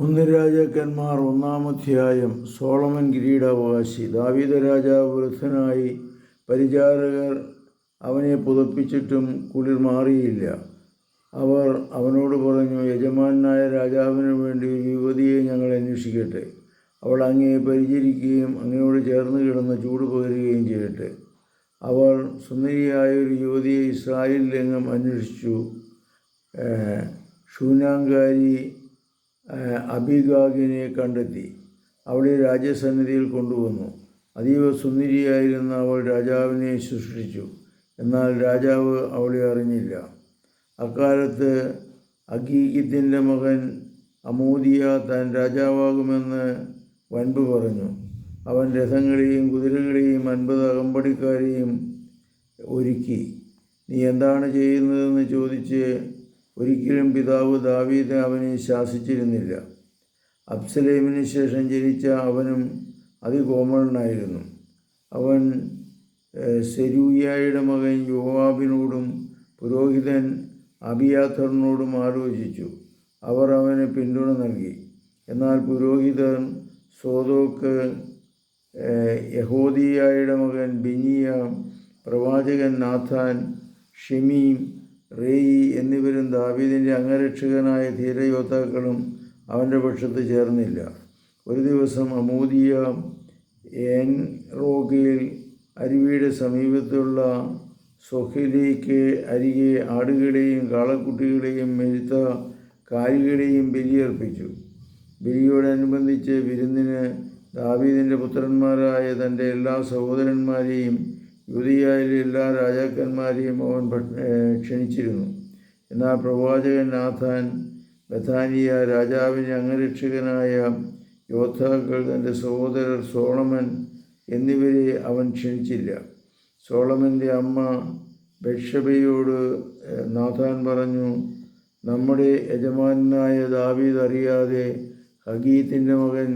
ഒന്ന് രാജാക്കന്മാർ ഒന്നാമധ്യായം സോളമൻ കിരീടാവകാശി. ദാവീദ രാജാവ് വൃദ്ധനായി പരിചാരകർ അവനെ പുതപ്പിച്ചിട്ടും കുളിർ മാറിയില്ല. അവർ അവനോട് പറഞ്ഞു യജമാനായ രാജാവിന് വേണ്ടി ഒരു യുവതിയെ ഞങ്ങൾ അന്വേഷിക്കട്ടെ. അവൾ അങ്ങയെ പരിചരിക്കുകയും അങ്ങയോട് ചേർന്ന് കിടന്ന് ചൂട് പകരുകയും ചെയ്യട്ടെ. അവർ സുന്ദരിയായ ഒരു യുവതിയെ ഇസ്രായേലിലെങ്ങും അന്വേഷിച്ചു. ഷൂനാങ്കാരി അബിഗാഗിനെ കണ്ടെത്തി. അവളെ രാജസന്നിധിയിൽ കൊണ്ടുവന്നു. അതീവ സുന്ദരിയായിരുന്ന അവൾ രാജാവിനെ സൃഷ്ടിച്ചു എന്നാൽ രാജാവ് അവളെ അറിഞ്ഞില്ല. അക്കാലത്ത് അഗീഗിത്തിന്റെ മകൻ അമോദിയ താൻ രാജാവാകുമെന്ന് വൻപ് പറഞ്ഞു. അവൻ രഥങ്ങളെയും കുതിരകളെയും അൻപത് അകമ്പടിക്കാരെയും ഒരുക്കി. നീ എന്താണ് ചെയ്യുന്നതെന്ന് ചോദിച്ച് ഒരിക്കലും പിതാവ് ദാവീദ് അവനെ ശാസിച്ചിരുന്നില്ല. അബ്സലേമിന് ശേഷം ജനിച്ച അവനും അതികോമളനായിരുന്നു. അവൻ സെരൂയായുടെ മകൻ യോവാബിനോടും പുരോഹിതൻ അബിയാഥറിനോടും ആലോചിച്ചു. അവർ അവന് പിന്തുണ നൽകി. എന്നാൽ പുരോഹിതൻ സോതോക്ക് യഹോദിയായുടെ മകൻ ബിനിയ പ്രവാചകൻ നാഥാൻ ഷിമീം റേയി എന്നിവരും ദാവീദിന്റെ അംഗരക്ഷകനായ ധീരയോദ്ധാക്കളും അവന്റെ പക്ഷത്ത് ചേർന്നില്ല. ഒരു ദിവസം അമൂദിയ എൻ അരുവിയുടെ സമീപത്തുള്ള സൊഹിലേക്ക് അരികെ ആടുകളെയും കാളക്കുട്ടികളെയും മെഴുത്ത കാലികളെയും ബലിയർപ്പിച്ചു. ബലിയോടനുബന്ധിച്ച് വിരുന്നിന് ദാവീദിന്റെ പുത്രന്മാരായ തന്റെ എല്ലാ സഹോദരന്മാരെയും യുദിയായിലെ എല്ലാ രാജാക്കന്മാരെയും അവൻ ക്ഷണിച്ചിരുന്നു. എന്നാൽ പ്രവാചകൻ നാഥാൻ ബഥാനിയ രാജാവിന്റെ അംഗരക്ഷകനായ യോദ്ധാക്കൾ തന്റെ സഹോദരർ സോളമൻ എന്നിവരെ അവൻ ക്ഷണിച്ചില്ല. സോളമന്റെ അമ്മ ബക്ഷബയോട് നാഥാൻ പറഞ്ഞു നമ്മുടെ യജമാനായ ദാവീദ് അറിയാതെ ഹഗീത്തിന്റെ മകൻ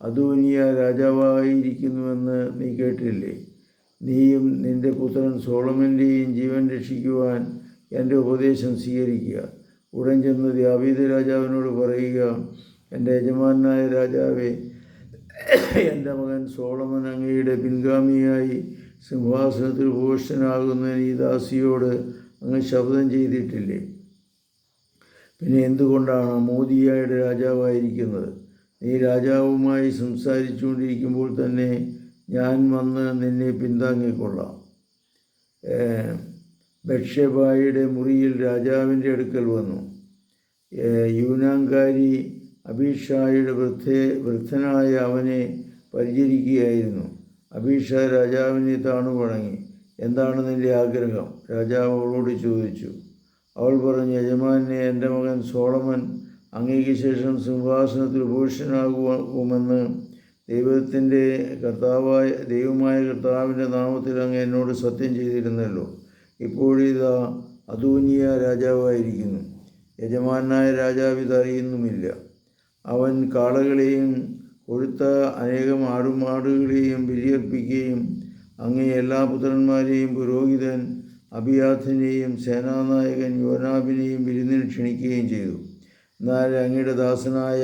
അദോനിയ രാജാവായിരിക്കുന്നുവെന്ന് നീ കേട്ടില്ലേ? നീയും നിന്റെ പുത്രൻ സോളമന്റെയും ജീവൻ രക്ഷിക്കുവാൻ എന്റെ ഉപദേശം സ്വീകരിക്കുക. ഉടൻ ചെന്ന് ദാവീദ് രാജാവിനോട് പറയുക എന്റെ യജമാനായ രാജാവേ എന്റെ മകൻ സോളമൻ അങ്ങയുടെ പിൻഗാമിയായി സിംഹാസനത്തിൽ ഭൂഷനാകുന്നതിന് ഈ ദാസിയോട് അങ്ങ് ശബ്ദം ചെയ്തിട്ടില്ലേ? പിന്നെ എന്തുകൊണ്ടാണ് മോദിയായുടെ രാജാവായിരിക്കുന്നത്? നീ രാജാവുമായി സംസാരിച്ചുകൊണ്ടിരിക്കുമ്പോൾ തന്നെ ഞാൻ വന്ന് നിന്നെ പിന്താങ്ങിക്കൊള്ളാം. ബക്ഷബായിയുടെ മുറിയിൽ രാജാവിന്റെ അടുക്കൽ വന്നു. യൂനാങ്കാരി അബീഷായുടെ വൃദ്ധേ വൃദ്ധനായ അവനെ പരിചരിക്കുകയായിരുന്നു. അബീഷ രാജാവിനെ താണു വണങ്ങി. എന്താണ് നിന്റെ ആഗ്രഹം? രാജാവ് അവളോട് ചോദിച്ചു. അവൾ പറഞ്ഞു യജമാനെ എന്റെ മകൻ സോളമൻ അങ്ങേക്ക് ശേഷം സിംഹാസനത്തിൽ ഭൂഷണാകുമെന്ന് ദൈവത്തിന്റെ കർത്താവായ ദൈവമായ കർത്താവിന്റെ നാമത്തിൽ അങ്ങ് എന്നോട് സത്യം ചെയ്തിരുന്നല്ലോ. ഇപ്പോഴിതാ അദൂനിയ രാജാവായിരിക്കുന്നു. യജമാനായ രാജാവ് ഇതറിയുന്നുമില്ല അവൻ കാളകളെയും കൊഴുത്ത അനേകം ആടുമാടുകളെയും ബലിയർപ്പിക്കുകയും അങ്ങേ എല്ലാ പുത്രന്മാരെയും പുരോഹിതൻ അഭിയാഥിനെയും സേനാനായകൻ യോനാബിനെയും വിരുന്നിന് ക്ഷണിക്കുകയും ചെയ്തു. എന്നാൽ അങ്ങയുടെ ദാസനായ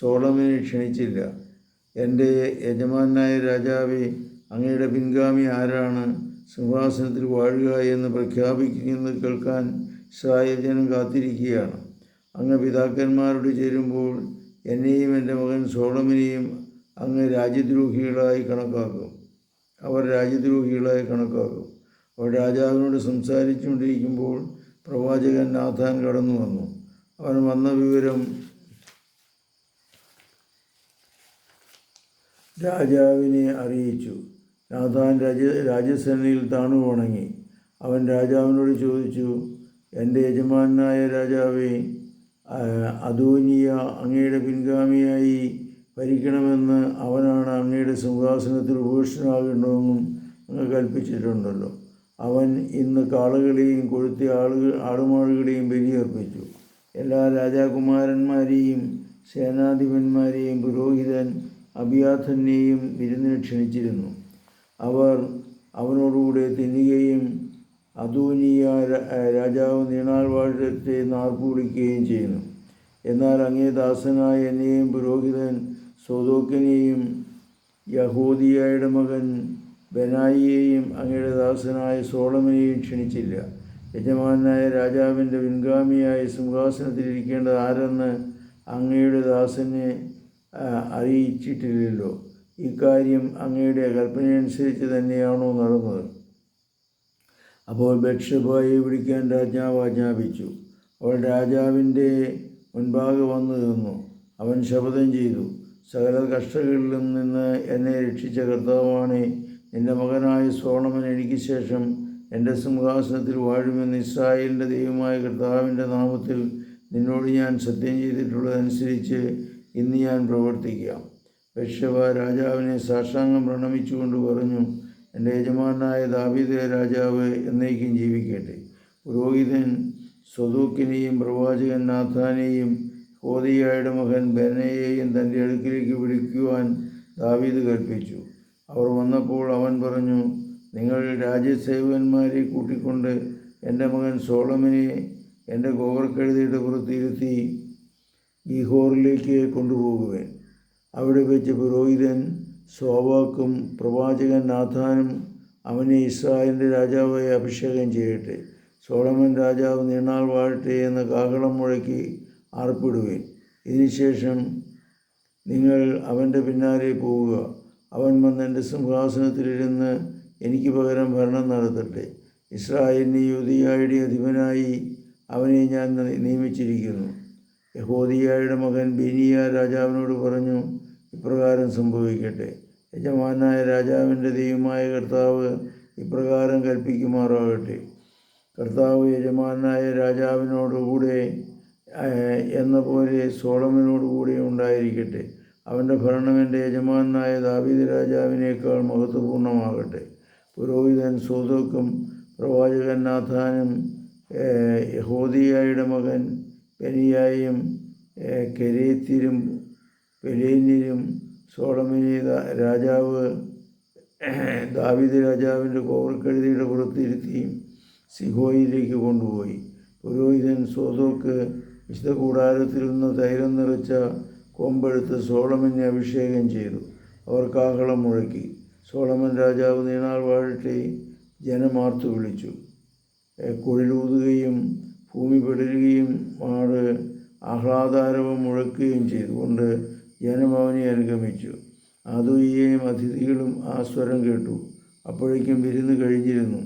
സോളമിനെ ക്ഷണിച്ചില്ല. എന്റെ യജമാനായ രാജാവേ അങ്ങയുടെ പിൻഗാമി ആരാണ്? സിംഹാസനത്തിൽ വാഴുക എന്ന് പ്രഖ്യാപിക്കുന്നത് കേൾക്കാൻ ഇസ്രായേൽ ജനം കാത്തിരിക്കുകയാണ്. അങ്ങ് പിതാക്കന്മാരോട് ചേരുമ്പോൾ എന്നെയും എന്റെ മകൻ സോളമിനെയും അങ്ങ് രാജ്യദ്രോഹികളായി കണക്കാക്കും. അവർ രാജ്യദ്രോഹികളായി കണക്കാക്കും. അവർ രാജാവിനോട് സംസാരിച്ചുകൊണ്ടിരിക്കുമ്പോൾ പ്രവാചകൻ നാഥാൻ കടന്നു വന്നു അവൻ വന്ന വിവരം രാജാവിനെ അറിയിച്ചു. നാഥാൻ രാജ രാജസേനയിൽ താണു ഉണങ്ങി അവൻ രാജാവിനോട് ചോദിച്ചു എന്റെ യജമാനായ രാജാവേ അദോനിയ അങ്ങയുടെ പിൻഗാമിയായി ഭരിക്കണമെന്ന് അവനാണ് അങ്ങയുടെ സിംഹാസനത്തിൽ ഉപേക്ഷനാകേണ്ടതെന്നും അങ്ങ് കൽപ്പിച്ചിട്ടുണ്ടല്ലോ. അവൻ ഇന്ന് കാളുകളെയും കൊഴുത്തി ആളുകൾ ആടുമാളുകളെയും ബലിയർപ്പിച്ചു. എല്ലാ രാജാകുമാരന്മാരെയും സേനാധിപന്മാരെയും പുരോഹിതൻ അഭിയാഥനെയും വിരുന്നിന് ക്ഷണിച്ചിരുന്നു. അവർ അവനോടുകൂടെ തിന്നുകയും അദൂനിയ രാ- രാജാവ് നീണാൾ വാഴത്തെ നാർപ്പ് വിളിക്കുകയും ചെയ്യുന്നു. എന്നാൽ അങ്ങേ ദാസനായ എന്നെയും പുരോഹിതൻ സോതോക്കനെയും യഹൂദിയയുടെ മകൻ ബനായിയെയും അങ്ങയുടെ ദാസനായ സോളമനെയും ക്ഷണിച്ചില്ല. യജമാനായ രാജാവിന്റെ പിൻഗാമിയായ സിംഹാസനത്തിലിരിക്കേണ്ടത് ആരെന്ന് അങ്ങയുടെ ദാസനെ അറിയിച്ചിട്ടില്ലല്ലോ. ഇക്കാര്യം അങ്ങയുടെ കൽപ്പനയനുസരിച്ച് തന്നെയാണോ നടന്നത്? അപ്പോൾ ബക്ഷബായി വിളിക്കാൻ രാജാവ് ആജ്ഞാപിച്ചു. അവൾ രാജാവിന്റെ മുൻപാകെ വന്നു നിന്നു. അവൻ ശപഥം ചെയ്തു. സകല കഷ്ടകളിലും നിന്ന് എന്നെ രക്ഷിച്ച കർത്താവാണ് എന്റെ മകനായ സോളമൻ. എനിക്ക് ശേഷം എന്റെ സിംഹാസനത്തിൽ വാഴുമെന്ന് ഇസ്രായേലിന്റെ ദൈവമായ കർത്താവിന്റെ നാമത്തിൽ നിന്നോട് ഞാൻ സത്യം ചെയ്തിട്ടുള്ളതനുസരിച്ച് ഇന്ന് ഞാൻ പ്രവർത്തിക്കാം. ബത്ഷബ രാജാവിനെ സാഷ്ടാംഗം പ്രണമിച്ചുകൊണ്ട് പറഞ്ഞു എന്റെ യജമാനായ ദാവീദ് രാജാവ് എന്നേക്കും ജീവിക്കട്ടെ. പുരോഹിതൻ സ്വദൂക്കിനെയും പ്രവാചകൻ നാഥാനെയും ഹോദിയായുടെ മകൻ ബെനയെയും തന്റെ അടുക്കിലേക്ക് വിളിക്കുവാൻ ദാവീദ് കൽപ്പിച്ചു. അവർ വന്നപ്പോൾ അവൻ പറഞ്ഞു നിങ്ങൾ രാജ്യസേവകന്മാരെ കൂട്ടിക്കൊണ്ട് എന്റെ മകൻ സോളമനെ എന്റെ ഗോവർക്കെഴുതിയുടെ പുറത്തിരുത്തി ഗീഹോറിലേക്ക് കൊണ്ടുപോകുവേൻ. അവിടെ വെച്ച് പുരോഹിതൻ സോവാക്കും പ്രവാചകൻ നാഥാനും അവനെ ഇസ്രായേലിന്റെ രാജാവായി അഭിഷേകം ചെയ്യട്ടെ. സോളമൻ രാജാവ് നീണാൾ വാഴട്ടെ എന്ന കാഹളം മുഴക്കി ആർപ്പിടുവേൻ. ഇതിനുശേഷം നിങ്ങൾ അവന്റെ പിന്നാലെ പോവുക. അവൻ വന്ന് എന്റെ സിംഹാസനത്തിലിരുന്ന് എനിക്ക് പകരം ഭരണം നടത്തട്ടെ. ഇസ്രായേലിന്റെ യുവതിയായുടെ അധിപനായി അവനെ ഞാൻ നിയമിച്ചിരിക്കുന്നു. യഹോദിയായുടെ മകൻ ബിനിയ രാജാവിനോട് പറഞ്ഞു ഇപ്രകാരം സംഭവിക്കട്ടെ. യജമാനായ രാജാവിന്റെ ദൈവമായ കർത്താവ് ഇപ്രകാരം കൽപ്പിക്കുമാറാകട്ടെ. കർത്താവ് യജമാനായ രാജാവിനോടുകൂടെ എന്ന പോലെ സോളമനോടുകൂടെ ഉണ്ടായിരിക്കട്ടെ. അവന്റെ ഭരണം എന്റെ യജമാനായ ദാവീദ് രാജാവിനേക്കാൾ മഹത്വപൂർണമാകട്ടെ പുരോഹിതൻ സോതോക്കും പ്രവാചകൻ നാഥാനും യഹോദിയായുടെ മകൻ പെനിയായും ഏഹ്, പെലീനിലും സോളമനെ രാജാവ് ദാവിദ് രാജാവിന്റെ കോവർക്കഴുതിയുടെ പുറത്തിരുത്തി സിഹോയിലേക്ക് കൊണ്ടുപോയി. പുരോഹിതൻ സോതോക്ക് വിശുദ്ധ കൂടാരത്തിൽ നിന്ന് തൈലം നിറച്ച കൊമ്പെടുത്ത് സോളമനെ അഭിഷേകം ചെയ്തു. അവർ കാഹളം മുഴക്കി. സോളമൻ രാജാവ് നീണാൾ വാഴട്ടെ ജനമാർത്തു വിളിച്ചു. കുഴലൂതുകയും ഭൂമി പിടരുകയും ആട് ആഹ്ലാദാരവം മുഴക്കുകയും ചെയ്തുകൊണ്ട് ജനം അവനെ അനുഗമിച്ചു. ആദുയിയെയും അതിഥികളും ആ സ്വരം കേട്ടു. അപ്പോഴേക്കും വിരുന്ന് കഴിഞ്ഞിരുന്നു.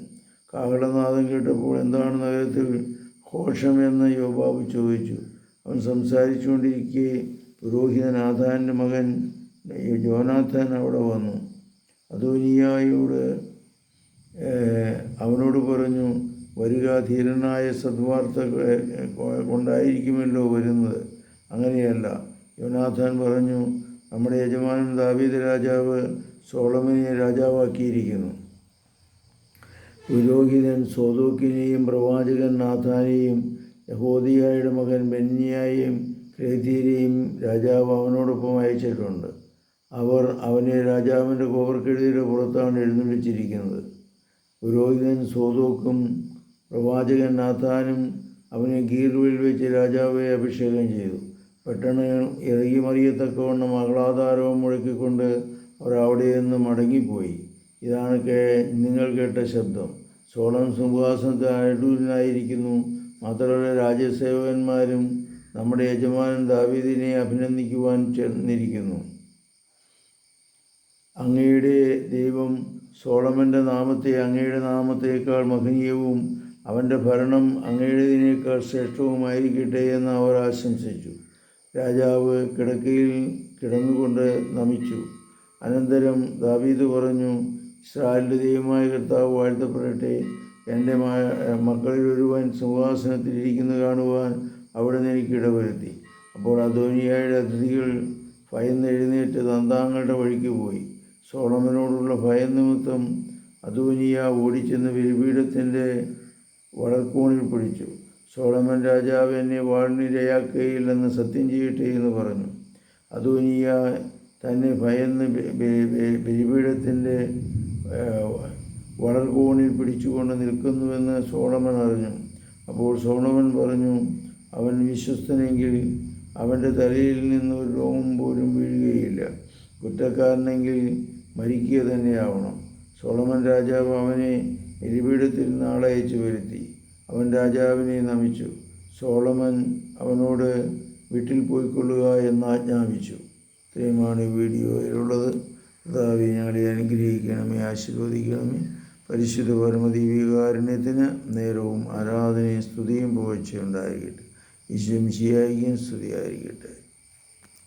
കാഹളനാഥം കേട്ടപ്പോൾ എന്താണ് നഗരത്തിൽ ഘോഷമെന്ന് യോബാബ് ചോദിച്ചു. അവൻ സംസാരിച്ചുകൊണ്ടിരിക്കെ പുരോഹിതൻ ആധാന്റെ മകൻ ജോനാഥാൻ അവിടെ വന്നു. അതോനിയായോട് അവനോട് പറഞ്ഞു വരിക ധീരനായ സദ്വാർത്ത കൊണ്ടായിരിക്കുമല്ലോ വരുന്നത്. അങ്ങനെയല്ല. യോനാഥാൻ പറഞ്ഞു നമ്മുടെ യജമാനൻ ദാവീദ് രാജാവ് സോളമനെ രാജാവാക്കിയിരിക്കുന്നു. പുരോഹിതൻ സോദോക്കിനെയും പ്രവാചകൻ നാഥാനെയും യഹോദിയായുടെ മകൻ ബെന്യായെയും ക്രേതീരെയും രാജാവ് അവനോടൊപ്പം അയച്ചിട്ടുണ്ട്. അവർ അവനെ രാജാവിന്റെ കോവർക്കെഴുതിയുടെ പുറത്താണ് എഴുന്നള്ളിച്ചിരിക്കുന്നത്. പുരോഹിതൻ സോദോക്കും പ്രവാചകൻ നാഥാനും അവനെ ഗീർവിൽ വെച്ച് രാജാവെ അഭിഷേകം ചെയ്തു. പെട്ടെന്ന് ഇറങ്ങി മറിയത്തക്കവണ്ണം ആഹ്ലാദാരവം മുഴക്കിക്കൊണ്ട് അവർ അവിടെ നിന്ന് മടങ്ങിപ്പോയി. ഇതാണ് കേ നിങ്ങൾ കേട്ട ശബ്ദം. സോളം സിംഹാസനത്തിൽ അടൂരിനായിരിക്കുന്നു മാത്രമല്ല രാജ്യസേവകന്മാരും നമ്മുടെ യജമാനൻ ദാവീദിനെ അഭിനന്ദിക്കുവാൻ ചെന്നിരിക്കുന്നു. അങ്ങയുടെ ദൈവം സോളമന്റെ നാമത്തെ അങ്ങയുടെ നാമത്തേക്കാൾ മഹനീയവും അവന്റെ ഭരണം അങ്ങയുടേതിനേക്കാൾ ശ്രേഷ്ഠവുമായിരിക്കട്ടെ എന്ന് അവർ ആശംസിച്ചു. രാജാവ് കിടക്കയിൽ കിടന്നുകൊണ്ട് നമിച്ചു. അനന്തരം ദാവീദ് പറഞ്ഞു ഇസ്രായേലിന്റെ ദൈവമായ കർത്താവ് വാഴ്ത്തപ്പെടട്ടെ. എന്റെ മക്കളിൽ ഒരുവൻ സിംഹാസനത്തിലിരിക്കുന്നു കാണുവാൻ അവിടെ നിന്ന് എനിക്ക് ഇടവരുത്തി. അപ്പോൾ അധോനിയായുടെ അതിഥികൾ ഭയന്ന് എഴുന്നേറ്റ് തന്താങ്ങളുടെ വഴിക്ക് പോയി. സോളമനോടുള്ള ഭയം നിമിത്തം അധോനിയ ഓടിച്ചെന്ന് ബലിപീഠത്തിന്റെ വടക്കോണിൽ പിടിച്ചു. സോളമൻ രാജാവ് എന്നെ വാഴ്നിരയാക്കുകയില്ലെന്ന് സത്യം ചെയ്യട്ടെ എന്ന് പറഞ്ഞു. അതുനിയ തന്നെ ഭയന്ന് ബലിപീഠത്തിന്റെ വളർകോണിൽ പിടിച്ചുകൊണ്ട് നിൽക്കുന്നുവെന്ന് സോളമൻ അറിഞ്ഞു. അപ്പോൾ സോളമൻ പറഞ്ഞു അവൻ വിശ്വസ്തനെങ്കിൽ അവന്റെ തലയിൽ നിന്ന് ഒരു രോമം പോലും വീഴുകയില്ല. കുറ്റക്കാരനെങ്കിൽ മരിക്കുക തന്നെയാവണം. സോളമൻ രാജാവ് അവനെ എലിപീഠത്തിൽ നാളയച്ചു വരുത്തി. അവൻ രാജാവിനെ നമിച്ചു. സോളമൻ അവനോട് വീട്ടിൽ പോയിക്കൊള്ളുക എന്ന് ആജ്ഞാപിച്ചു. ഇത്രയുമാണ് വീഡിയോയിലുള്ളത് കർത്താവെ ഞങ്ങളെ അനുഗ്രഹിക്കണമേ ആശീർവദിക്കണമേ. പരിശുദ്ധ പരമദീപികാരുണ്യത്തിന് നേരവും ആരാധനയും സ്തുതിയും പുകഴ്ചയുണ്ടായിരിക്കട്ടെ ഈശ്വംശിയായിരിക്കും സ്തുതിയായിരിക്കട്ടെ.